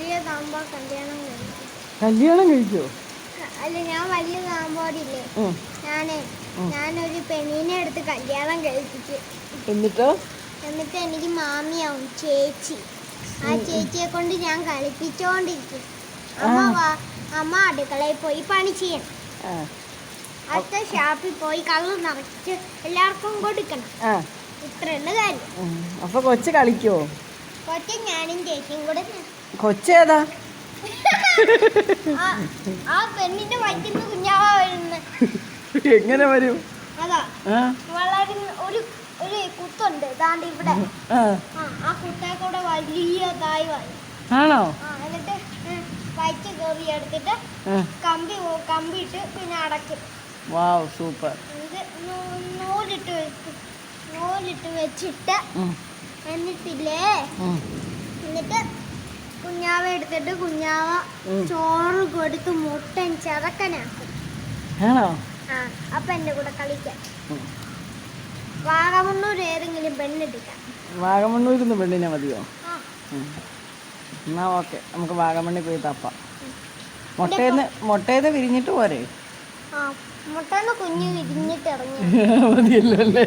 വലിയതാകുമ്പോ കല്യാണം കഴിക്കും കല്യാണം കഴിക്കോ അല്ല ഞാൻ വലിയതാകുമ്പോടില്ലേ ഉം. ഞാനേ ഞാനൊരു പെണ്ണിനെ എടുത്ത് കല്യാണം കഴിപ്പിച്ച്. എന്നിട്ടോ? എന്നിട്ട് എനിക്ക് മാമിയാവും ചേച്ചി. ആ ചേച്ചിയെ കൊണ്ട് ഞാൻ കളിപ്പിച്ചോണ്ടിരിക്കും. അമ്മ വാ അമ്മ അടുക്കളയിൽ പോയി പണി ചെയ്യണം. അടുത്ത ഷാപ്പിൽ പോയി കള്ളു നിറച്ച് എല്ലാവർക്കും കൊടുക്കണം. ഇത്ര കാര്യം. അപ്പൊ കൊച്ചു കളിക്കോ കൊച്ചു ഞാനും ചേച്ചിയും കൂടെ കൊച്ചേതാ? എങ്ങനെ വരും? ഒരു ഒരു കുത്തുണ്ട്. ദാണ്ട് ഇവിടെ. ആ. ആ വലിയതായി ആണോ? എന്നിട്ട് വയറ്റ് കയറി എടുത്തിട്ട് കമ്പി പിന്നെ അടയ്ക്കും. Wow super. ഇത് നൂ- നൂലിട്ട് വെക്കും. നൂലിട്ട് വെച്ചിട്ട്. എന്നിട്ടില്ലേ? എന്നിട്ട് കുഞ്ഞാവ എടുത്തിട്ട് കുഞ്ഞാവ ചോറ് കൊടുത്ത് മുട്ടൻ ചതക്കനാക്കും. ആണോ? ആ അപ്പൊ എന്റെ കൂടെ കളിക്കാം. വാഗമണ്ണൂർ ഏതെങ്കിലും പെണ്ണെടുക്കാം വാഗമണ്ണൂരിന്ന് പെണ്ണിനെ മതിയോ. എന്നാ ഓക്കെ നമുക്ക് വാഗമണ്ണി പോയി തപ്പാം. മുട്ടേന്ന് മുട്ടേന്ന് വിരിഞ്ഞിട്ട് പോരെ? മുട്ടന്ന് കുഞ്ഞ് വിരിഞ്ഞിട്ട് ഇറങ്ങി. മതിയല്ലോ അല്ലേ?